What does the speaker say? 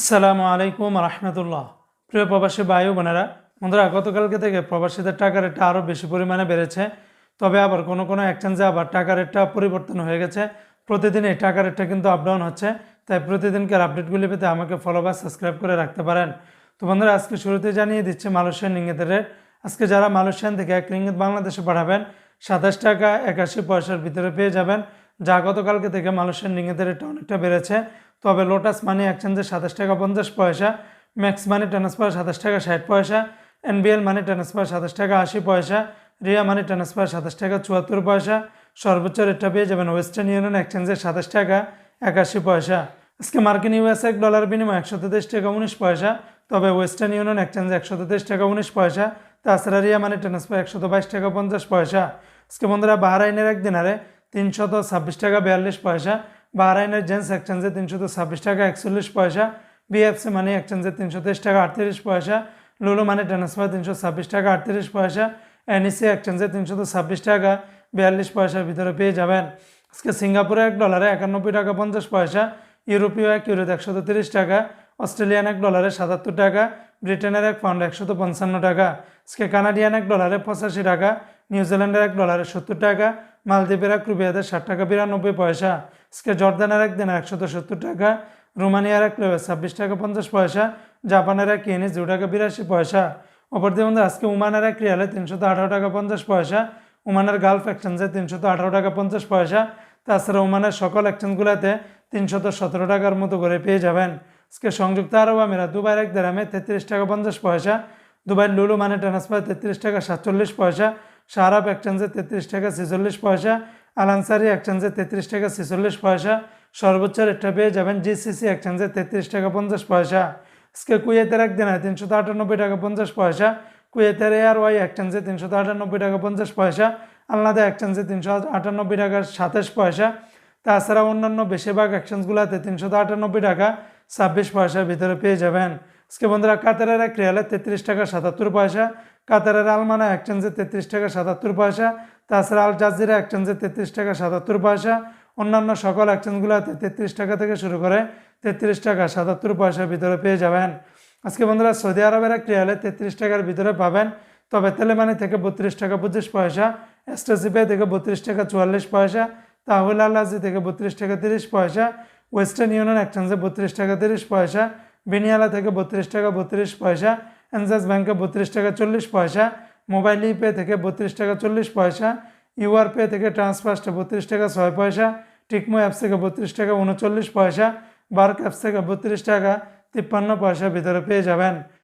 আসসালামু আলাইকুম রহমতুল্লাহ। প্রিয় প্রবাসী বায়ু বোনেরা, বন্ধুরা, গতকালকে থেকে প্রবাসীদের টাকা রেটটা আরও বেশি পরিমাণে বেড়েছে। তবে আবার কোনো কোনো এক্সচেঞ্জে আবার টাকা রেটটা পরিবর্তন হয়ে গেছে। প্রতিদিন এই টাকা রেটটা কিন্তু আপ ডাউন হচ্ছে। তাই প্রতিদিনকার আপডেটগুলি পেতে আমাকে ফলো বা সাবস্ক্রাইব করে রাখতে পারেন। তো বন্ধুরা, আজকে শুরুতে জানিয়ে দিচ্ছে মালয়েশিয়ান রিঙ্গিতের রেট। আজকে যারা মালয়েশিয়ান থেকে এক রিঙ্গিত বাংলাদেশে পাঠাবেন, সাতাশ টাকা একাশি পয়সার ভিতরে পেয়ে যাবেন, যা গতকালকে থেকে মালয়েশিয়ান রিঙ্গিতের রেটটা অনেকটা বেড়েছে। তবে লোটাস মানি এক্সচেঞ্জে সাতাশ টাকা পঞ্চাশ পয়সা ম্যাক্স মানি ট্রান্সফার সাতাশ টাকা ষাট পয়সা এনবিএল মানি ট্রান্সফার সাতাশ টাকা আশি পয়সা রিয়া মানি ট্রান্সফার সাতাশ টাকা চুয়াত্তর পয়সা। সর্বোচ্চ রেটটা পেয়ে যাবেন ওয়েস্টার্ন ইউনিয়ন এক্সচেঞ্জে সাতাশ টাকা একাশি পয়সা। আজকে মার্কিন ইউএস এক ডলার বিনিময় একশো তেত্রিশ টাকা উনিশ পয়সা, তবে ওয়েস্টার্ন ইউনিয়ন এক্সচেঞ্জে একশো তেইশ টাকা উনিশ পয়সা, তাছাড়া রিয়া মানি ট্রান্সফার একশো বাইশ টাকা পঞ্চাশ পয়সা। আজকে বন্ধুরা বাহরাইনের এক দিনারে তিনশত ছাব্বিশ টাকা বিয়াল্লিশ পয়সা বাহরাইনের জেন্স এক্সচেঞ্জে তিনশত ছাব্বিশ টাকা, একচল্লিশ পয়সা, বিএফসি মানি এক্সচেঞ্জে তিনশো তেইশ টাকা, আটত্রিশ পয়সা, লুলু মানি ট্রান্সফার তিনশো ছাব্বিশ টাকা, আটত্রিশ পয়সা, এনইসি এক্সচেঞ্জে তিনশত ছাব্বিশ টাকা, বিয়াল্লিশ পয়সার ভিতরে পেয়ে যাবেন। আজকে সিঙ্গাপুরে এক ডলারে একানব্বই টাকা, পঞ্চাশ পয়সা, ইউরোপীয় এক ইউরোতে একশত তিরিশ টাকা, অস্ট্রেলিয়ান এক ডলারে সাতাত্তর টাকা, ব্রিটেনের এক পাউন্ড একশত পঞ্চান্ন টাকা। আজকে কানাডিয়ান এক ডলারে পঁচাশি টাকা, নিউজিল্যান্ডের এক ডলারে সত্তর টাকা মালদ্বীপের এক রুপিয়াতে ষাট টাকা, বিরানব্বই পয়সা। আজকে জর্দানের এক দিনে একশত সত্তর টাকা, রোমানিয়ার এক লেবে ছাব্বিশ টাকা, পঞ্চাশ পয়সা, জাপানের এক ইয়েনিস দু টাকা, বিরাশি পয়সা। অপরদিকে বন্ধু, আজকে উমানের এক রিয়ালে তিনশত আঠারো টাকা, পঞ্চাশ পয়সা। ওমানের গালফ এক্সচেঞ্জে তিনশত আঠারো টাকা, পঞ্চাশ পয়সা। তাছাড়া উমানের সকল এক্সচেঞ্জগুলোতে তিনশত সতেরো টাকার মতো করে পেয়ে যাবেন। আজকে সংযুক্ত আরব আমিরাত, দুবাইয়ের এক দেরামে তেত্রিশ টাকা, পঞ্চাশ পয়সা। দুবাইয়ের লুলু মানে ট্রান্সফার তেত্রিশ টাকা, সাতচল্লিশ পয়সা। সারাপ এক্সচেঞ্জে তেত্রিশ টাকা, ছেচল্লিশ পয়সা। আলানসারি এক্সচেঞ্জে তেত্রিশ টাকা, ছেচল্লিশ পয়সা। সর্বোচ্চ রেটটা পেয়ে যাবেন জিসিসি এক্সচেঞ্জে তেত্রিশ টাকা, পঞ্চাশ পয়সা। আজকে কুয়েতের এক দিনে তিনশো আটানব্বই টাকা, পঞ্চাশ পয়সা। কুয়েতের এয়ার ওয়াই এক্সচেঞ্জে তিনশো আটানব্বই টাকা, পঞ্চাশ পয়সা। আলনাদা এক্সচেঞ্জে তিনশো আটানব্বই টাকা, সাতাশ পয়সা। তাছাড়া অন্যান্য বেশিরভাগ এক্সচেঞ্জগুলোতে তিনশো আটানব্বই টাকা, ছাব্বিশ পয়সার ভিতরে পেয়ে যাবেন। আজকে বন্ধুরা কাতারের এক রিয়ালে তেত্রিশ টাকা সাতাত্তর পয়সা, কাতারের আলমানা এক্সচেঞ্জে তেত্রিশ টাকা সাতাত্তর পয়সা, তাছাড়া আল জাজিরা এক্সচেঞ্জে তেত্রিশ টাকা সাতাত্তর পয়সা, অন্যান্য সকল এক্সচেঞ্জগুলোতে তেত্রিশ টাকা থেকে শুরু করে তেত্রিশ টাকা সাতাত্তর পয়সার ভিতরে পেয়ে যাবেন। আজকে বন্ধুরা সৌদি আরবের এক রিয়ালে তেত্রিশ টাকার ভিতরে পাবেন, তবে তেলেমানি থেকে বত্রিশ টাকা পঁচিশ পয়সা এসটিসিপে থেকে বত্রিশ টাকা চুয়াল্লিশ পয়সা, তাহুল আল্লাজি থেকে বত্রিশ টাকা তিরিশ পয়সা, ওয়েস্টার্ন ইউনিয়ন এক্সচেঞ্জে বত্রিশ টাকা তিরিশ পয়সা বেনিয়ালা থেকে বত্রিশ টাকা বত্রিশ পয়সা, এনজাস ব্যাংকে বত্রিশ টাকা চল্লিশ পয়সা, মোবাইল ইপে থেকে বত্রিশ টাকা চল্লিশ পয়সা, ইউআর পে থেকে ট্রান্সফার্সটা বত্রিশ টাকা ছয় পয়সা, টিকমো অ্যাপস থেকে বত্রিশ টাকা উনচল্লিশ পয়সা, বার্ক অ্যাপস থেকে বত্রিশ টাকা তিপ্পান্ন পয়সা ভিতরে পেয়ে যাবেন।